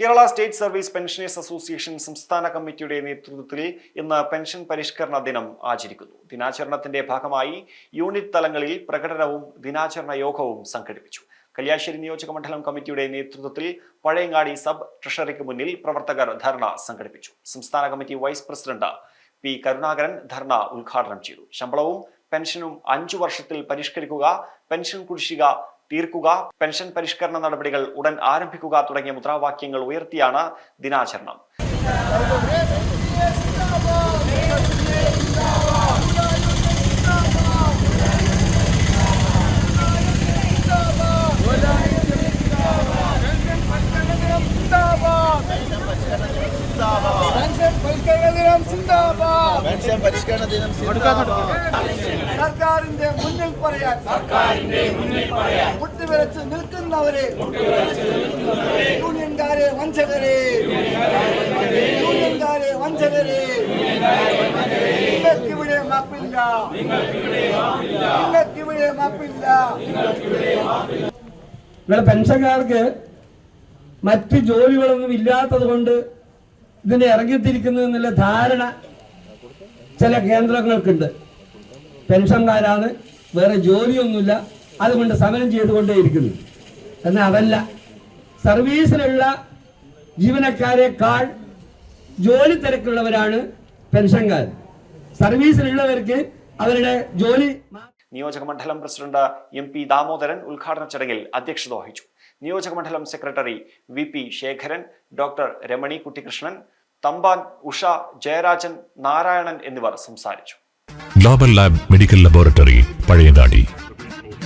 Kerala state service pensioners association സംസ്ഥാന കമ്മിറ്റിയുടെ നേതൃത്വത്തിൽ ഇന്ന് പെൻഷൻ പരിഷ്കരണ ദിനം ആചരിക്കുന്നു. ദിനാചരണത്തിന്റെ ഭാഗമായി യൂണിറ്റ് തലങ്ങളിൽ പ്രകടനവും ദിനാചരണ യോഗവും സംഘടിപ്പിച്ചു. കല്യാശ്ശേരി നിയോജക മണ്ഡലം കമ്മിറ്റിയുടെ നേതൃത്വത്തിൽ പഴയങ്ങാടി സബ് ട്രഷറിക്ക് മുന്നിൽ പ്രവർത്തകർ ധർണ സംഘടിപ്പിച്ചു. സംസ്ഥാന committee vice president P Karunakaran dharna ഉദ്ഘാടനം ചെയ്തു. ശമ്പളവും പെൻഷനും അഞ്ചു വർഷത്തിൽ പരിഷ്കരിക്കുക പെൻഷൻ കുടിശ്ശിക തീർക്കുക. പെൻഷൻ പരിഷ്കരണ നടപടികൾ ഉടൻ ആരംഭിക്കുക തുടങ്ങിയ മുദ്രാവാക്യങ്ങൾ ഉയർത്തിയാണ് ദിനാചരണം. ദിനം പരിഷ്കരണ ദിനം സർക്കാരിന്റെ മുന്നിൽ പറയാൻ സർക്കാരിന്റെ മുന്നിൽ പറയാൻ മുട്ടുവിറച്ച് നിൽക്കുന്നവരെ യൂണിയൻകാരെ വഞ്ചകരെ യൂണിയൻകാരെ വഞ്ചകരെ നിങ്ങൾക്കിവിടെ മാപ്പില്ല. നിങ്ങൾക്കിവിടെ മാപ്പില്ല. ഇവിടെ പെൻഷൻകാർക്ക് മറ്റ് ജോലികളൊന്നും ഇല്ലാത്തത് കൊണ്ട് ഇതിന് ഇറങ്ങിത്തിരിക്കുന്നു എന്നുള്ള ധാരണ ചില കേന്ദ്രങ്ങൾക്കുണ്ട്. പെൻഷൻകാരാണ് വേറെ ജോലിയൊന്നുമില്ല അതുകൊണ്ട് സമരം ചെയ്തുകൊണ്ടേയിരിക്കുന്നു. എന്നാൽ അതല്ല. സർവീസിലുള്ള ജീവനക്കാരെക്കാൾ ജോലി തിരക്കുള്ളവരാണ് പെൻഷൻകാർ. സർവീസിലുള്ളവർക്ക് അവരുടെ ജോലി മാ- നിയോജക മണ്ഡലം പ്രസിഡന്റ് എം പി ദാമോദരൻ ഉദ്ഘാടന ചടങ്ങിൽ അധ്യക്ഷത വഹിച്ചു. നിയോജക മണ്ഡലം secretary V P Sekharan doctor Ramani Kuttikrishnan Thampan Usha Jayarajan Narayanan എന്നിവർ സംസാരിച്ചു. Global lab medical laboratory Pazhayangadi